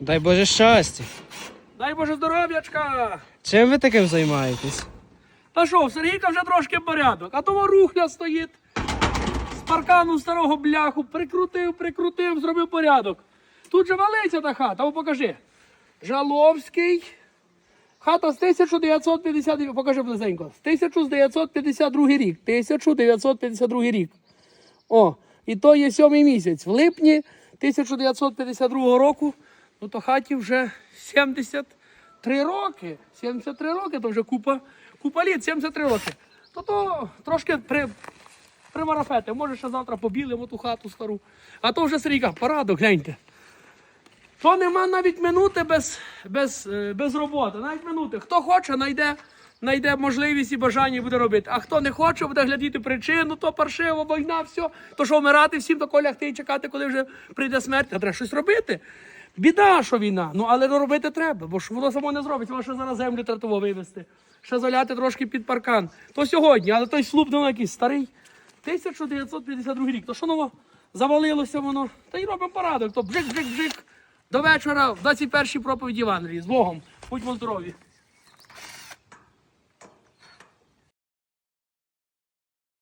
Дай Боже щастя. Дай Боже здоров'ячка! Чим ви таким займаєтесь? Та що, в Сергійка вже трошки порядок, а того рухля стоїть. З паркану старого бляху, прикрутив, прикрутив, зробив порядок. Тут же валиться та хата, о, покажи. Жаловський. Хата з 1950, покажи близенько. З 1952 рік. 1952 рік. О, і то є сьомий місяць. В липні 1952 року, ну то хаті вже 73 роки. 73 роки, то вже купа, купа літ, 73 роки. То то трошки при, примарафети. Може, ще завтра побілимо ту хату стару. А то вже Сергійка, порадок, гляньте. То нема навіть минути без, без, е, без роботи. Навіть минути. Хто хоче, знайде, знайде можливість і бажання буде робити. А хто не хоче, буде глядіти причину, то паршиво, війна, все. То що вмирати всім, то лягти і чекати, коли вже прийде смерть. А треба щось робити. Біда, що війна. Ну але робити треба, бо ж воно само не зробить. Воно ще зараз землю тратово вивезти. Ще заляти трошки під паркан. То сьогодні, але той слуп давно якийсь старий. 1952 рік. То що воно завалилося воно? Та й робимо порадок. То бжик-бжик-бжик. До вечора в 21-й проповіді Євангелії. З Богом. Будьмо здорові.